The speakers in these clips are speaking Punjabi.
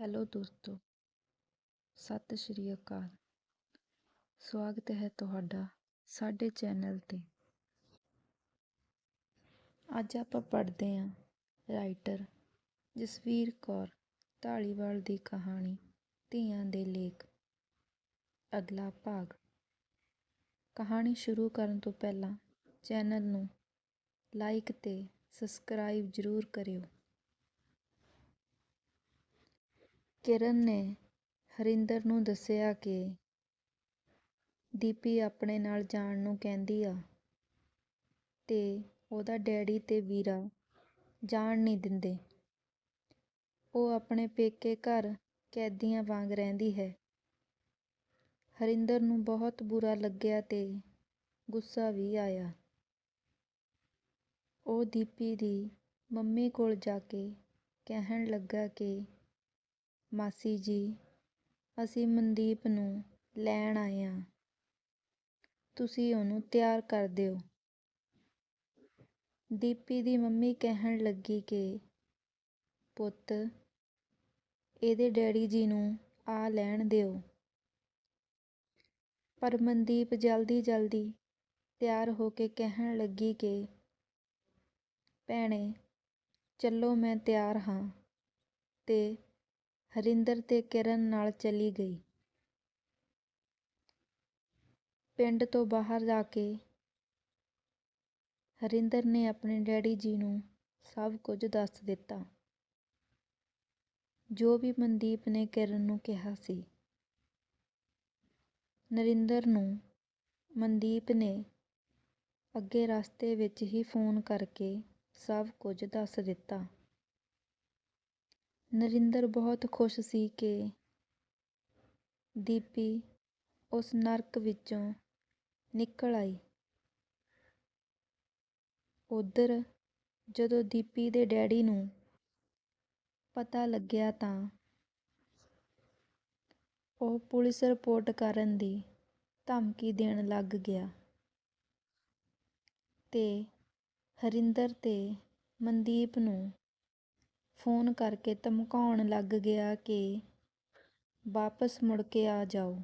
ਹੈਲੋ ਦੋਸਤੋ, ਸਤਿ ਸ਼੍ਰੀ ਅਕਾਲ। ਸਵਾਗਤ ਹੈ ਤੁਹਾਡਾ ਸਾਡੇ ਚੈਨਲ ਤੇ। ਅੱਜ ਆਪਾਂ ਪੜ੍ਹਦੇ ਹਾਂ ਰਾਈਟਰ ਜਸਵੀਰ ਕੌਰ ਢਾਲੀਵਾਲ ਦੀ ਕਹਾਣੀ ਧੀਆਂ ਦੇ ਲੇਖ, ਅਗਲਾ ਭਾਗ। ਕਹਾਣੀ ਸ਼ੁਰੂ ਕਰਨ ਤੋਂ ਪਹਿਲਾਂ ਚੈਨਲ ਨੂੰ ਲਾਈਕ ਤੇ ਸਬਸਕ੍ਰਾਈਬ ਜ਼ਰੂਰ ਕਰਿਓ। ਕਿਰਨ ਨੇ ਹਰਿੰਦਰ ਨੂੰ ਦੱਸਿਆ ਕਿ ਦੀਪੀ ਆਪਣੇ ਨਾਲ ਜਾਣ ਨੂੰ ਕਹਿੰਦੀ ਆ ਤੇ ਉਹਦਾ ਡੈਡੀ ਤੇ ਵੀਰਾ ਜਾਣ ਨਹੀਂ ਦਿੰਦੇ। ਉਹ ਆਪਣੇ ਪੇਕੇ ਘਰ ਕੈਦੀਆਂ ਵਾਂਗ ਰਹਿੰਦੀ ਹੈ। ਹਰਿੰਦਰ ਨੂੰ ਬਹੁਤ ਬੁਰਾ ਲੱਗਿਆ ਤੇ ਗੁੱਸਾ ਵੀ ਆਇਆ। ਉਹ ਦੀਪੀ ਦੀ ਮੰਮੀ ਕੋਲ ਜਾ ਕੇ ਕਹਿਣ ਲੱਗਾ ਕਿ ਮਾਸੀ ਜੀ, ਅਸੀਂ ਮਨਦੀਪ ਨੂੰ ਲੈਣ ਆਏ ਹਾਂ ਤੁਸੀਂ ਉਹਨੂੰ ਤਿਆਰ ਕਰ ਦਿਓ। ਦੀਪੀ ਦੀ ਮੰਮੀ ਕਹਿਣ ਲੱਗੀ ਕਿ, ਪੁੱਤ, ਇਹਦੇ ਡੈਡੀ ਜੀ ਨੂੰ ਆ ਲੈਣ ਦਿਓ ਪਰ ਮਨਦੀਪ ਜਲਦੀ ਜਲਦੀ ਤਿਆਰ ਹੋ ਕੇ ਕਹਿਣ ਲੱਗੀ ਕਿ, ਭੈਣੇ, ਚੱਲੋ ਮੈਂ ਤਿਆਰ ਹਾਂ ਤੇ ਹਰਿੰਦਰ ਤੇ ਕਿਰਨ ਨਾਲ ਚਲੀ ਗਈ। ਪਿੰਡ ਤੋਂ ਬਾਹਰ ਜਾ ਕੇ ਹਰਿੰਦਰ ਨੇ ਆਪਣੇ ਡੈਡੀ ਜੀ ਨੂੰ ਸਭ ਕੁਝ ਦੱਸ ਦਿੱਤਾ। ਜੋ ਵੀ ਮਨਦੀਪ ਨੇ ਕਿਰਨ ਨੂੰ ਕਿਹਾ ਸੀ, ਨਰਿੰਦਰ ਨੂੰ ਮਨਦੀਪ ਨੇ ਅੱਗੇ ਰਸਤੇ ਵਿੱਚ ਹੀ ਫੋਨ ਕਰਕੇ ਸਭ ਕੁਝ ਦੱਸ ਦਿੱਤਾ। ਨਰਿੰਦਰ ਬਹੁਤ ਖੁਸ਼ ਸੀ ਕਿ ਦੀਪੀ ਉਸ ਨਰਕ ਵਿੱਚੋਂ ਨਿਕਲ ਆਈ। ਉਧਰ ਜਦੋਂ ਦੀਪੀ ਦੇ ਡੈਡੀ ਨੂੰ ਪਤਾ ਲੱਗਿਆ ਤਾਂ ਉਹ ਪੁਲਿਸ ਰਿਪੋਰਟ ਕਰਨ ਦੀ ਧਮਕੀ ਦੇਣ ਲੱਗ ਗਿਆ ਤੇ ਹਰਿੰਦਰ ਤੇ ਮਨਦੀਪ ਨੂੰ ਫੋਨ ਕਰਕੇ ਧਮਕਾਉਣ ਲੱਗ ਗਿਆ ਕਿ ਵਾਪਸ ਮੁੜ ਕੇ ਆ ਜਾਓ।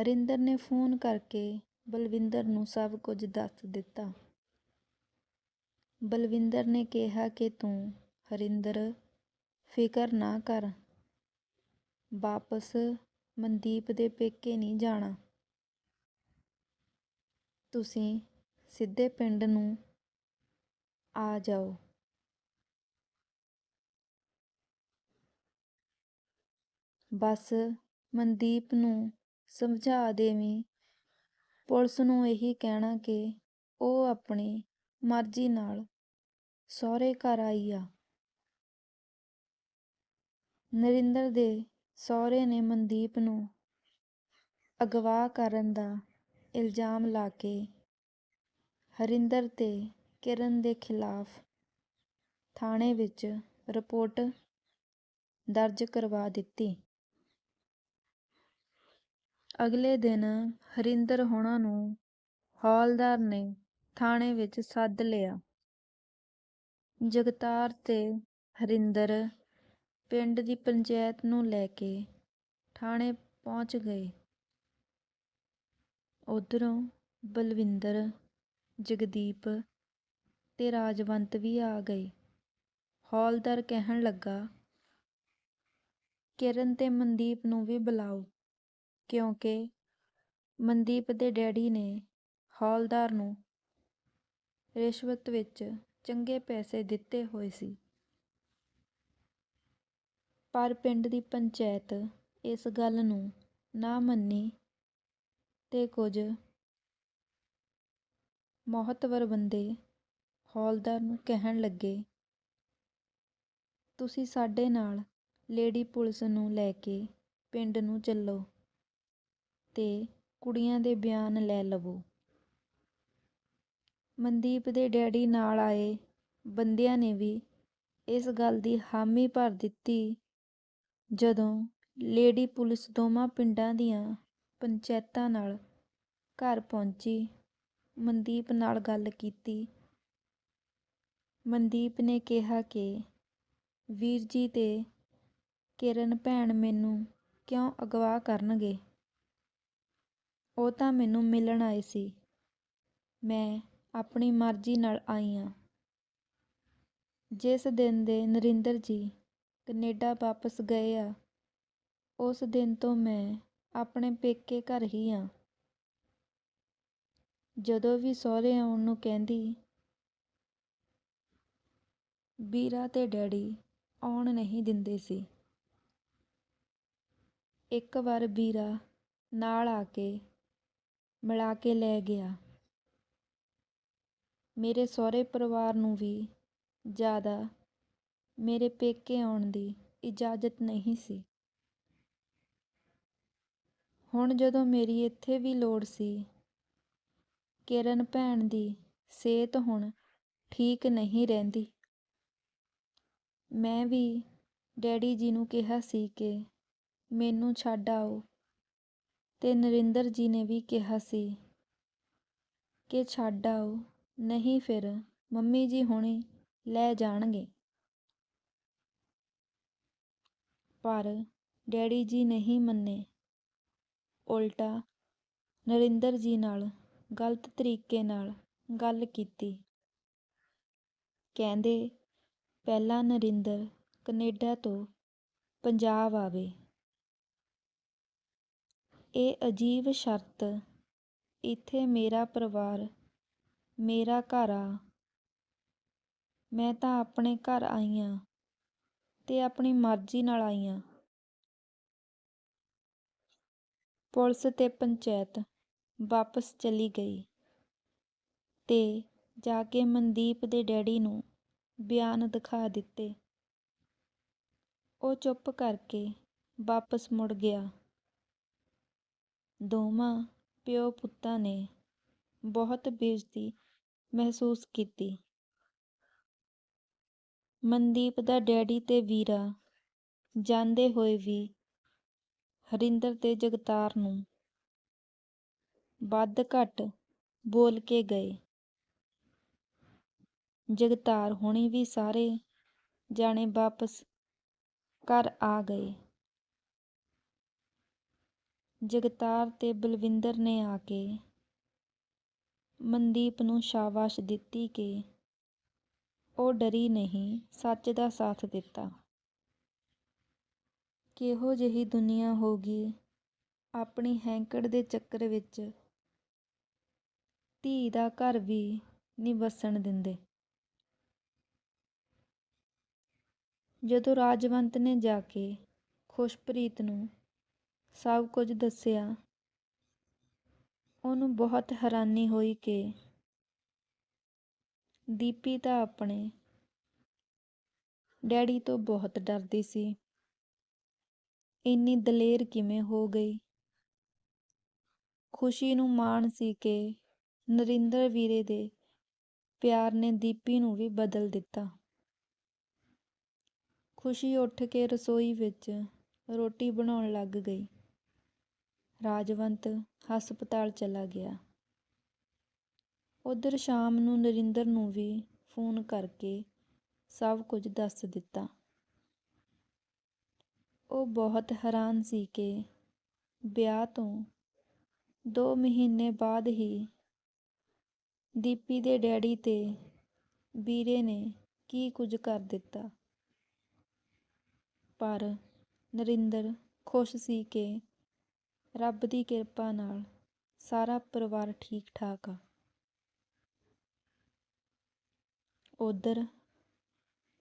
ਹਰਿੰਦਰ ਨੇ ਫੋਨ ਕਰਕੇ ਬਲਵਿੰਦਰ ਨੂੰ ਸਭ ਕੁਝ ਦੱਸ ਦਿੱਤਾ। ਬਲਵਿੰਦਰ ਨੇ ਕਿਹਾ ਕਿ ਤੂੰ ਹਰਿੰਦਰ, ਫਿਕਰ ਨਾ ਕਰ। ਵਾਪਸ ਮਨਦੀਪ ਦੇ ਪੇਕੇ ਨਹੀਂ ਜਾਣਾ। ਤੁਸੀਂ ਸਿੱਧੇ ਪਿੰਡ ਨੂੰ ਆ ਜਾਓ। ਬਸ ਮਨਦੀਪ ਨੂੰ ਸਮਝਾ ਦੇਵੀਂ। ਪੁਲਿਸ ਨੂੰ ਇਹੀ ਕਹਿਣਾ ਕਿ ਉਹ ਆਪਣੀ ਮਰਜ਼ੀ ਨਾਲ ਸਹੁਰੇ ਘਰ ਆਈ ਆ। ਨਰਿੰਦਰ ਦੇ ਸਹੁਰੇ ਨੇ ਮਨਦੀਪ ਨੂੰ ਅਗਵਾ ਕਰਨ ਦਾ ਇਲਜ਼ਾਮ ਲਾ ਕੇ ਹਰਿੰਦਰ ਤੇ ਕਿਰਨ ਦੇ ਖਿਲਾਫ ਥਾਣੇ ਵਿੱਚ ਰਿਪੋਰਟ ਦਰਜ ਕਰਵਾ ਦਿੱਤੀ। ਅਗਲੇ ਦਿਨ ਹਰਿੰਦਰ ਹੋਣਾ ਨੂੰ ਹੌਲਦਾਰ ਨੇ ਥਾਣੇ ਵਿੱਚ ਸੱਦ ਲਿਆ। ਜਗਤਾਰ ਤੇ ਹਰਿੰਦਰ ਪਿੰਡ ਦੀ ਪੰਚਾਇਤ ਨੂੰ ਲੈ ਕੇ ਥਾਣੇ ਪਹੁੰਚ ਗਏ। ਉਧਰੋਂ ਬਲਵਿੰਦਰ, ਜਗਦੀਪ ਤੇ ਰਾਜਵੰਤ ਵੀ ਆ ਗਏ। ਹੌਲਦਾਰ ਕਹਿਣ ਲੱਗਾ, ਕਿਰਨ ਤੇ ਮਨਦੀਪ ਨੂੰ ਵੀ ਬੁਲਾਓ। ਕਿਉਂਕਿ ਮਨਦੀਪ ਦੇ ਡੈਡੀ ਨੇ ਹੌਲਦਾਰ ਨੂੰ ਰਿਸ਼ਵਤ ਵਿੱਚ ਚੰਗੇ ਪੈਸੇ ਦਿੱਤੇ ਹੋਏ ਸੀ। ਪਰ ਪਿੰਡ ਦੀ ਪੰਚਾਇਤ ਇਸ ਗੱਲ ਨੂੰ ਨਾ ਮੰਨੀ ਤੇ ਕੁਝ ਮਹੱਤਵਰ ਬੰਦੇ ਹੌਲਦਾਰ ਨੂੰ ਕਹਿਣ ਲੱਗੇ, ਤੁਸੀਂ ਸਾਡੇ ਨਾਲ ਲੇਡੀ ਪੁਲਿਸ ਨੂੰ ਲੈ ਕੇ ਪਿੰਡ ਨੂੰ ਚੱਲੋ। ਤੇ ਕੁੜੀਆਂ ਦੇ ਬਿਆਨ ਲੈ ਲਵੋ। ਮਨਦੀਪ ਦੇ ਡੈਡੀ ਨਾਲ ਆਏ ਬੰਦਿਆਂ ਨੇ ਵੀ ਇਸ ਗੱਲ ਦੀ ਹਾਮੀ ਭਰ ਦਿੱਤੀ। ਜਦੋਂ ਲੇਡੀ ਪੁਲਿਸ ਦੋਵਾਂ ਪਿੰਡਾਂ ਦੀਆਂ ਪੰਚਾਇਤਾਂ ਨਾਲ ਘਰ ਪਹੁੰਚੀ, ਮਨਦੀਪ ਨਾਲ ਗੱਲ ਕੀਤੀ। ਮਨਦੀਪ ਨੇ ਕਿਹਾ ਕਿ, ਵੀਰ ਜੀ ਤੇ ਕਿਰਨ ਭੈਣ ਮੈਨੂੰ ਕਿਉਂ ਅਗਵਾ ਕਰਨਗੇ? ਉਹ ਤਾਂ ਮੈਨੂੰ ਮਿਲਣ ਆਏ ਸੀ। ਮੈਂ ਆਪਣੀ ਮਰਜ਼ੀ ਨਾਲ ਆਈ ਹਾਂ। ਜਿਸ ਦਿਨ ਦੇ ਨਰਿੰਦਰ ਜੀ ਕਨੇਡਾ ਵਾਪਸ ਗਏ ਆ, ਉਸ ਦਿਨ ਤੋਂ ਮੈਂ ਆਪਣੇ ਪੇਕੇ ਘਰ ਹੀ ਹਾਂ। ਜਦੋਂ ਵੀ ਸਹੁਰੇ ਆਉਣ ਨੂੰ ਕਹਿੰਦੀ ਵੀਰਾ ਤੇ ਡੈਡੀ ਆਉਣ ਨਹੀਂ ਦਿੰਦੇ ਸੀ। ਇੱਕ ਵਾਰ ਵੀਰਾ ਨਾਲ ਆ ਕੇ ਮਿਲਾ ਕੇ ਲੈ ਗਿਆ। ਮੇਰੇ ਸਹੁਰੇ ਪਰਿਵਾਰ ਨੂੰ ਵੀ ਜ਼ਿਆਦਾ ਮੇਰੇ ਪੇਕੇ ਆਉਣ ਦੀ ਇਜਾਜ਼ਤ ਨਹੀਂ ਸੀ। ਹੁਣ ਜਦੋਂ ਮੇਰੀ ਇੱਥੇ ਵੀ ਲੋੜ ਸੀ, ਕਿਰਨ ਭੈਣ ਦੀ ਸਿਹਤ ਹੁਣ ਠੀਕ ਨਹੀਂ ਰਹਿੰਦੀ। ਮੈਂ ਵੀ ਡੈਡੀ ਜੀ ਨੂੰ ਕਿਹਾ ਸੀ ਕਿ ਮੈਨੂੰ ਛੱਡ ਆਓ। ਤੇ ਨਰਿੰਦਰ ਜੀ ਨੇ ਵੀ ਕਿਹਾ ਸੀ ਕਿ ਛੱਡ ਆਓ, ਨਹੀਂ ਫਿਰ ਮੰਮੀ ਜੀ ਹੁਣੇ ਲੈ ਜਾਣਗੇ। ਪਰ ਡੈਡੀ ਜੀ ਨਹੀਂ ਮੰਨੇ। ਉਲਟਾ ਨਰਿੰਦਰ ਜੀ ਨਾਲ ਗਲਤ ਤਰੀਕੇ ਨਾਲ ਗੱਲ ਕੀਤੀ। ਕਹਿੰਦੇ, ਪਹਿਲਾਂ ਨਰਿੰਦਰ ਕੈਨੇਡਾ ਤੋਂ ਪੰਜਾਬ ਆਵੇ। ਇਹ ਅਜੀਬ ਸ਼ਰਤ, ਇੱਥੇ ਮੇਰਾ ਪਰਿਵਾਰ, ਮੇਰਾ ਘਰ ਆ। ਮੈਂ ਤਾਂ ਆਪਣੇ ਘਰ ਆਈ ਆਂ ਤੇ ਆਪਣੀ ਮਰਜ਼ੀ ਨਾਲ ਆਈ ਆਂ। ਪੁਲਿਸ ਤੇ ਪੰਚਾਇਤ ਵਾਪਸ ਚਲੀ ਗਈ ਤੇ ਜਾ ਕੇ ਮਨਦੀਪ ਦੇ ਡੈਡੀ ਨੂੰ ਬਿਆਨ ਦਿਖਾ ਦਿੱਤੇ। ਉਹ ਚੁੱਪ ਕਰਕੇ ਵਾਪਸ ਮੁੜ ਗਿਆ। ਦੋਵਾਂ ਪਿਓ ਪੁੱਤਾਂ ਨੇ ਬਹੁਤ ਬੇਇੱਜ਼ਤੀ ਮਹਿਸੂਸ ਕੀਤੀ। ਮਨਦੀਪ ਦਾ ਡੈਡੀ ਤੇ ਵੀਰਾ ਜਾਂਦੇ ਹੋਏ ਵੀ ਹਰਿੰਦਰ ਤੇ ਜਗਤਾਰ ਨੂੰ ਵੱਧ ਘੱਟ ਬੋਲ ਕੇ ਗਏ। ਜਗਤਾਰ ਹੁਣੀ ਵੀ ਸਾਰੇ ਜਾਣੇ ਵਾਪਸ ਘਰ ਆ ਗਏ। ਜਗਤਾਰ ਤੇ ਬਲਵਿੰਦਰ ਨੇ ਆ ਕੇ ਮਨਦੀਪ ਨੂੰ ਸ਼ਾਬਾਸ਼ ਦਿੱਤੀ ਕਿ ਉਹ ਡਰੀ ਨਹੀਂ, ਸੱਚ ਦਾ ਸਾਥ ਦਿੱਤਾ। ਕਿਹੋ ਜਿਹੀ ਦੁਨੀਆ ਹੋ ਗਈ ਆਪਣੀ ਹੈਂਕੜ ਦੇ ਚੱਕਰ ਵਿੱਚ? ਧੀ ਦਾ ਘਰ ਵੀ ਨਹੀਂ ਵਸਣ ਦਿੰਦੇ। ਜਦੋਂ ਰਾਜਵੰਤ ਨੇ ਜਾ ਕੇ ਖੁਸ਼ਪ੍ਰੀਤ ਨੂੰ ਸਭ ਕੁਝ ਦੱਸਿਆ। ਉਹਨੂੰ ਬਹੁਤ ਹੈਰਾਨੀ ਹੋਈ ਕਿ ਦੀਪੀ ਤਾਂ ਆਪਣੇ ਡੈਡੀ ਤੋਂ ਬਹੁਤ ਡਰਦੀ ਸੀ। ਇੰਨੀ ਦਲੇਰ ਕਿਵੇਂ ਹੋ ਗਈ? ਖੁਸ਼ੀ ਨੂੰ ਮਾਣ ਸੀ ਕਿ ਨਰਿੰਦਰ ਵੀਰੇ ਦੇ ਪਿਆਰ ਨੇ ਦੀਪੀ ਨੂੰ ਵੀ ਬਦਲ ਦਿੱਤਾ। ਖੁਸ਼ੀ ਉੱਠ ਕੇ ਰਸੋਈ ਵਿੱਚ ਰੋਟੀ ਬਣਾਉਣ ਲੱਗ ਗਈ। ਰਾਜਵੰਤ ਹਸਪਤਾਲ ਚਲਾ ਗਿਆ। ਉਧਰ ਸ਼ਾਮ ਨੂੰ ਨਰਿੰਦਰ ਨੂੰ ਵੀ ਫੋਨ ਕਰਕੇ ਸਭ ਕੁਝ ਦੱਸ ਦਿੱਤਾ। ਉਹ ਬਹੁਤ ਹੈਰਾਨ ਸੀ ਕਿ ਵਿਆਹ ਤੋਂ ਦੋ ਮਹੀਨੇ ਬਾਅਦ ਹੀ ਦੀਪੀ ਦੇ ਡੈਡੀ ਤੇ ਵੀਰੇ ਨੇ ਕੀ ਕੁਝ ਕਰ ਦਿੱਤਾ। ਪਰ ਨਰਿੰਦਰ ਖੁਸ਼ ਸੀ ਕਿ ਰੱਬ ਦੀ ਕਿਰਪਾ ਨਾਲ ਸਾਰਾ ਪਰਿਵਾਰ ਠੀਕ ਠਾਕ ਆ। ਉਧਰ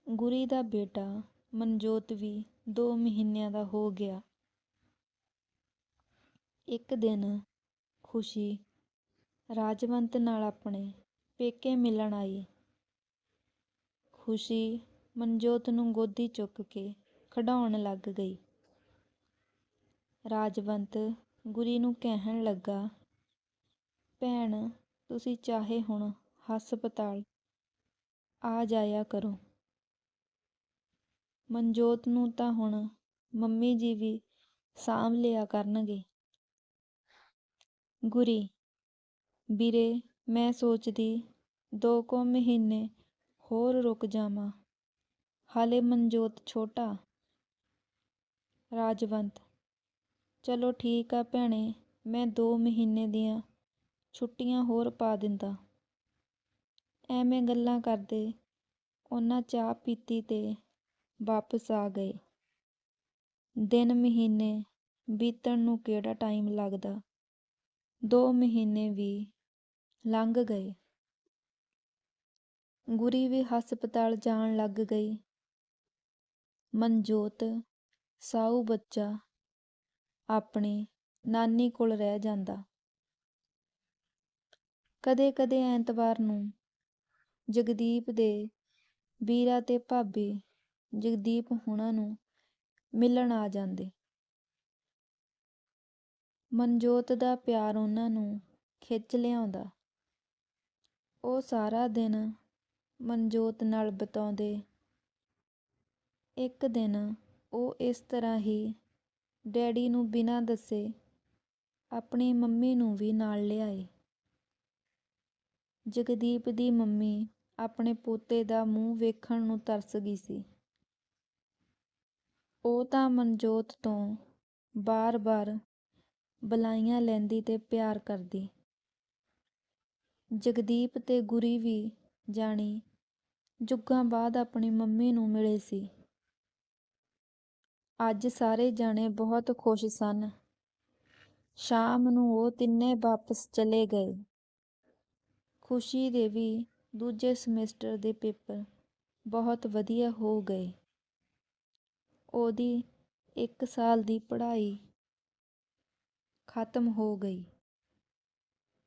ਗੁਰੀ ਦਾ ਬੇਟਾ ਮਨਜੋਤ ਵੀ ਦੋ ਮਹੀਨਿਆਂ ਦਾ ਹੋ ਗਿਆ। ਇੱਕ ਦਿਨ ਖੁਸ਼ੀ ਰਾਜਵੰਤ ਨਾਲ ਆਪਣੇ ਪੇਕੇ ਮਿਲਣ ਆਈ। ਖੁਸ਼ੀ ਮਨਜੋਤ ਨੂੰ ਗੋਦੀ ਚੁੱਕ ਕੇ ਖਿਡਾਉਣ ਲੱਗ ਗਈ। ਰਾਜਵੰਤ ਗੁਰੀ ਨੂੰ ਕਹਿਣ ਲੱਗਾ, ਭੈਣ, ਤੁਸੀਂ ਚਾਹੇ ਹੁਣ ਹਸਪਤਾਲ ਆ ਜਾਇਆ ਕਰੋ। ਮਨਜੋਤ ਨੂੰ ਤਾਂ ਹੁਣ ਮੰਮੀ ਜੀ ਵੀ ਸਾਂਭ ਲਿਆ ਕਰਨਗੇ। ਗੁਰੀ, ਵੀਰੇ, ਮੈਂ ਸੋਚਦੀ ਦੋ ਕੁ ਮਹੀਨੇ ਹੋਰ ਰੁਕ ਜਾਵਾਂ। ਹਾਲੇ ਮਨਜੋਤ ਛੋਟਾ, ਰਾਜਵੰਤ ਚਲੋ ਠੀਕ ਆ ਭੈਣੇ, ਮੈਂ ਦੋ ਮਹੀਨੇ ਦੀਆਂ ਛੁੱਟੀਆਂ ਹੋਰ ਪਾ ਦਿੰਦਾ। ਐਵੇਂ ਗੱਲਾਂ ਕਰਦੇ ਉਹਨਾਂ ਚਾਹ ਪੀਤੀ ਤੇ ਵਾਪਸ ਆ ਗਏ। ਦਿਨ ਮਹੀਨੇ ਬੀਤਣ ਨੂੰ ਕਿਹੜਾ ਟਾਈਮ ਲੱਗਦਾ? ਦੋ ਮਹੀਨੇ ਵੀ ਲੰਘ ਗਏ। ਗੁਰੀ ਵੀ ਹਸਪਤਾਲ ਜਾਣ ਲੱਗ ਗਈ। ਮਨਜੋਤ, ਸਾਊ ਬੱਚਾ ਆਪਣੀ ਨਾਨੀ ਕੋਲ ਰਹਿ ਜਾਂਦਾ। ਕਦੇ-ਕਦੇ ਐਤਵਾਰ ਨੂੰ ਜਗਦੀਪ ਦੇ ਵੀਰਾ ਤੇ ਭਾਬੀ ਜਗਦੀਪ ਹੁਣਾਂ ਨੂੰ ਮਿਲਣ ਆ ਜਾਂਦੇ। ਮਨਜੋਤ ਦਾ ਪਿਆਰ ਉਹਨਾਂ ਨੂੰ ਖਿੱਚ ਲਿਆਉਂਦਾ। ਉਹ ਸਾਰਾ ਦਿਨ ਮਨਜੋਤ ਨਾਲ ਬਿਤਾਉਂਦੇ। ਇੱਕ ਦਿਨ ਉਹ ਇਸ ਤਰ੍ਹਾਂ ਹੀ ਡੈਡੀ ਨੂੰ ਬਿਨਾਂ ਦੱਸੇ ਆਪਣੀ ਮੰਮੀ ਨੂੰ ਵੀ ਨਾਲ ਲਿਆਏ। ਜਗਦੀਪ ਦੀ ਮੰਮੀ ਆਪਣੇ ਪੋਤੇ ਦਾ ਮੂੰਹ ਵੇਖਣ ਨੂੰ ਤਰਸ ਗਈ ਸੀ। ਉਹ ਤਾਂ ਮਨਜੋਤ ਤੋਂ ਬਾਰ-ਬਾਰ ਬੁਲਾਈਆਂ ਲੈਂਦੀ ਤੇ ਪਿਆਰ ਕਰਦੀ। ਜਗਦੀਪ ਤੇ ਗੁਰੀ ਵੀ ਜਾਣੀ ਜੁੱਗਾਂ ਬਾਅਦ ਆਪਣੀ ਮੰਮੀ ਨੂੰ ਮਿਲੇ ਸੀ। ਅੱਜ ਸਾਰੇ ਜਾਣੇ ਬਹੁਤ ਖੁਸ਼ ਸਨ। ਸ਼ਾਮ ਨੂੰ ਉਹ ਤਿੰਨੇ ਵਾਪਸ ਚਲੇ ਗਏ। ਖੁਸ਼ੀ ਦੇ ਵੀ ਦੂਜੇ ਸਮੈਸਟਰ ਦੇ ਪੇਪਰ ਬਹੁਤ ਵਧੀਆ ਹੋ ਗਏ। ਉਹਦੀ ਇੱਕ ਸਾਲ ਦੀ ਪੜ੍ਹਾਈ ਖਤਮ ਹੋ ਗਈ।